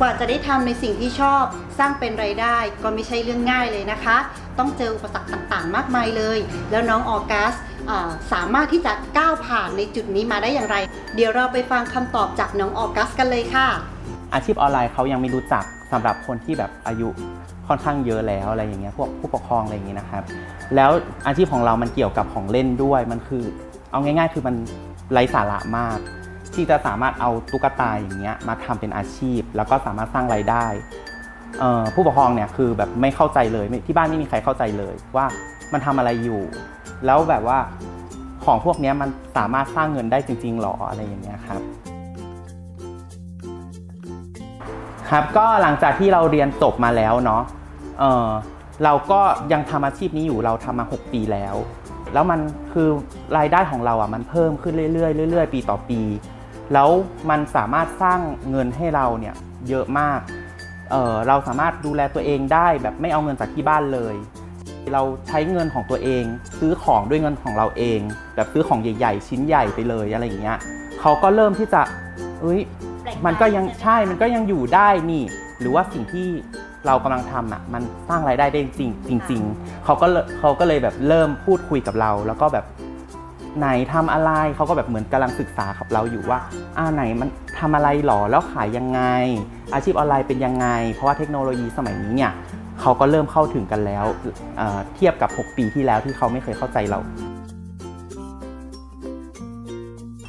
กว่าจะได้ทำในสิ่งที่ชอบ สร้างเป็นไรายได้ก็ไม่ใช่เรื่องง่ายเลยนะคะ ต้องเจออุปสรรคต่างๆ มากมายเลย แล้วน้องออกัสสามารถที่จะก้าวผ่านในจุดนี้มาได้อย่างไร เดี๋ยวเราไปฟังคำตอบจากน้องออกัสกันเลยค่ะ อาชีพออนไลน์เขายังไม่รู้จักสำหรับคนที่แบบอายุค่อนข้างเยอะแล้วอะไรอย่างเงี้ยพวกผู้ปกครองอะไรอย่างเงี้ยนะครับ แล้วอาชีพของเรามันเกี่ยวกับของเล่นด้วยมันคือ เอาง่าย ๆ คือมันไร้สาระมาก ที่จะสามารถเอาตุ๊กตาอย่างเงี้ยมาทำเป็นอาชีพ แล้วก็สามารถสร้างรายได้ผู้ปกครองเนี่ยคือแบบไม่เข้าใจเลยที่บ้านไม่มีใครเข้าใจเลยว่ามันทำอะไรอยู่ แล้วแบบว่าของพวกนี้มันสามารถสร้างเงินได้จริงๆหรออะไรอย่างเงี้ยครับครับก็หลังจากที่เราเรียนจบมาแล้วเนาะเออเราก็ยังทำอาชีพนี้อยู่เราทำมา 6 ปีแล้ว แล้วมันคือรายได้ของเราอะมันเพิ่มขึ้นเรื่อยๆเรื่อยๆ ปีต่อปี แล้วมันสามารถสร้างเงินให้เราเนี่ยเยอะมากเเราสามารถดูแลตัวเองได้แบบไม่เอาเงินจากที่บ้านเลย เราใช้เงินของตัวเอง ซื้อของด้วยเงินของเราเอง แบบซื้อของใหญ่ ๆ ชิ้นใหญ่ไปเลยอะไรอย่างเงี้ยเขาก็เริ่มที่จะเอ้ยมันก็ยังใช่ มันก็ยังอยู่ได้นี่ หรือว่าสิ่งที่เรากำลังทำอะมันสร้างรายได้ได้จริงจริงๆเขาก็เขาก็เลยแบบเริ่มพูดคุยกับเรา แล้วก็แบบ ไหนทำอะไรเขาก็แบบเหมือนกำลังศึกษากับเราอยู่ว่าอ่าไหนมันทำอะไรหรอแล้วขายยังไง อาชีพออนไลน์เป็นยังไง เพราะว่าเทคโนโลยีสมัยนี้เนี่ยเขาก็เริ่มเข้าถึงกันแล้วเอ่อเทียบกับ 6 ปีที่แล้วที่เขาไม่เคยเข้าใจเรา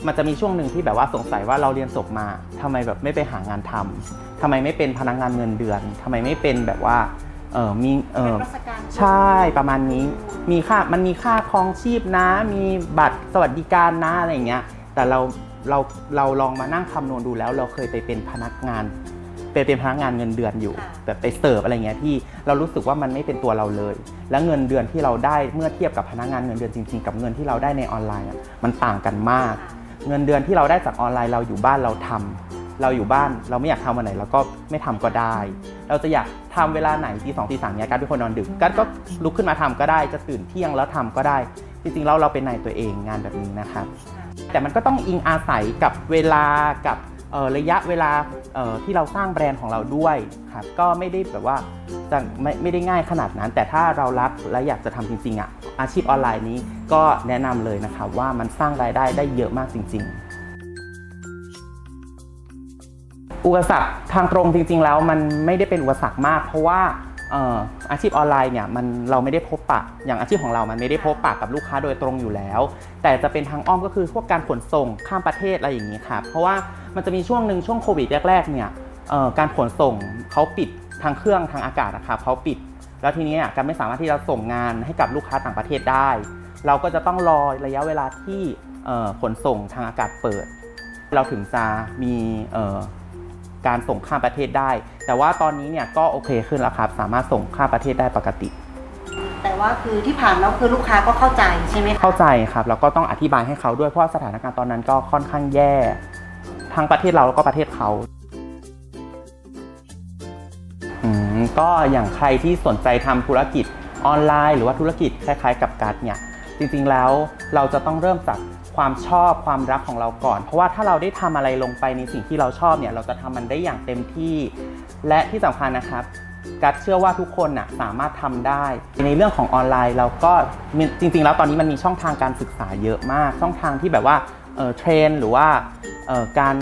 มันจะมีช่วงหนึ่งที่แบบว่าสงสัยว่าเราเรียนจบมาทำไมแบบไม่ไปหางานทำทำไมไม่เป็นพนักงานเงินเดือนทำไมไม่เป็นแบบว่าเออมีเออเป็นราชการใช่ประมาณนี้ มีค่ามันมีค่าครองชีพนะ มีบัตรสวัสดิการนะอะไรอย่างเงี้ยแต่เราเราเราลองมานั่งคำนวณดูแล้ว เราเคยไปเป็นพนักงานไปเป็นพนักงานเงินเดือนอยู่ แบบไปเสิร์ฟอะไรเงี้ยที่เรารู้สึกว่ามันไม่เป็นตัวเราเลย และเงินเดือนที่เราได้เมื่อเทียบกับพนักงานเงินเดือนจริงๆ กับเงินที่เราได้ในออนไลน์อะมันต่างกันมาก เงินเดือนที่เราได้จากออนไลน์เราอยู่บ้านเราทำ เราอยู่บ้านเราไม่อยากทำวันไหนเราก็ไม่ทำก็ได้ เราจะอยากทำเวลาไหนตีสองตีสามเนี่ยการเป็นคนนอนดึกกัดก็ลุกขึ้นมาทำก็ได้ จะตื่นเที่ยงแล้วทำก็ได้ จริงๆแล้วเราเป็นนายตัวเองงานแบบนี้นะครับแต่มันก็ต้องอิงอาศัยกับเวลากับระยะเวลาที่เราสร้างแบรนด์ของเราด้วยครับก็ไม่ได้แบบว่าจะไม่ไม่ได้ง่ายขนาดนั้น แต่ถ้าเรารักและอยากจะทำจริงๆอะอาชีพออนไลน์นี้ก็แนะนำเลยนะครับว่ามันสร้างรายได้ได้เยอะมากจริง ๆ อุปสรรคทางตรงจริง ๆ แล้วมันไม่ได้เป็นอุปสรรคมาก เพราะว่าอาชีพออนไลน์เนี่ยมันเราไม่ได้พบปะอย่างอาชีพของเรามันไม่ได้พบปะกับลูกค้าโดยตรงอยู่แล้ว แต่จะเป็นทางอ้อมก็คือพวกการขนส่งข้ามประเทศอะไรอย่างนี้ครับเพราะว่ามันจะมีช่วงหนึ่งช่วงโควิดแรกๆเนี่ยการขนส่งเขาปิดทางเครื่องทางอากาศนะครับเขาปิด แล้วทีนี้การไม่สามารถที่จะส่งงานให้กับลูกค้าต่างประเทศได้ เราก็จะต้องรอระยะเวลาที่ขนส่งทางอากาศเปิด เราถึงจะมี การส่งข้ามประเทศได้ แต่ว่าตอนนี้เนี่ยก็โอเคขึ้นแล้วครับ สามารถส่งข้ามประเทศได้ปกติ แต่ว่าคือที่ผ่านแล้วคือลูกค้าก็เข้าใจใช่ไหมคะเข้าใจครับแล้วก็ต้องอธิบายให้เขาด้วยเพราะว่าสถานการณ์ตอนนั้นก็ค่อนข้างแย่ทั้งประเทศเราแล้วก็ประเทศเขาอืมก็อย่างใครที่สนใจทำธุรกิจออนไลน์ หรือว่าธุรกิจคล้ายๆ กับการ์ดเนี่ยจริงๆแล้วเราจะต้องเริ่มจาก ความชอบความรักของเราก่อน เพราะว่าถ้าเราได้ทำอะไรลงไปในสิ่งที่เราชอบเนี่ยเราจะทำมันได้อย่างเต็มที่ และที่สำคัญนะครับกัดเชื่อว่าทุกคนน่ะสามารถทำได้ ในเรื่องของออนไลน์เราก็จริงๆ แล้วตอนนี้มันมีช่องทางการศึกษาเยอะมาก ช่องทางที่แบบว่าเทรนหรือว่าการ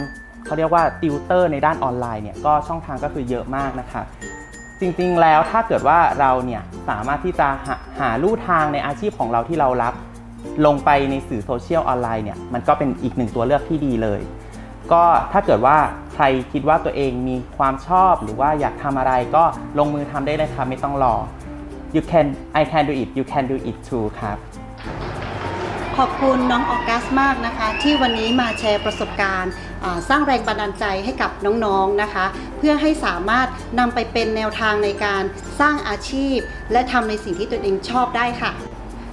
เขาเรียกว่าติวเตอร์ในด้านออนไลน์เนี่ยก็ช่องทางก็คือเยอะมากนะคะจริงๆแล้วถ้าเกิดว่าเราเนี่ยสามารถที่จะหาหาลู่ทางในอาชีพของเราที่เรารับ ลงไปในสื่อโซเชียลออนไลน์เนี่ยมันก็เป็นอีกหนึ่งตัวเลือกที่ดีเลย ก็ถ้าเกิดว่าใครคิดว่าตัวเองมีความชอบหรือว่าอยากทำอะไรก็ลงมือทำได้เลยครับไม่ต้องรอ you can I can do it you can do it too ครับ ขอบคุณน้องออกัสมากนะคะ ที่วันนี้มาแชร์ประสบการณ์สร้างแรงบันดาลใจให้กับน้องๆนะคะ เพื่อให้สามารถนำไปเป็นแนวทางในการสร้างอาชีพ และทำในสิ่งที่ตนเองชอบได้ค่ะ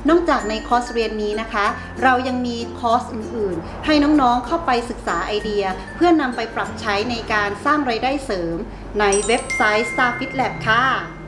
นอกจากในคอร์สเรียนนี้นะคะ เรายังมีคอร์สอื่นๆ ให้น้องๆเข้าไปศึกษาไอเดีย เพื่อนำไปปรับใช้ในการสร้างไรายได้เสริม ในเว็บไซต์ Starfit Lab ค่ะ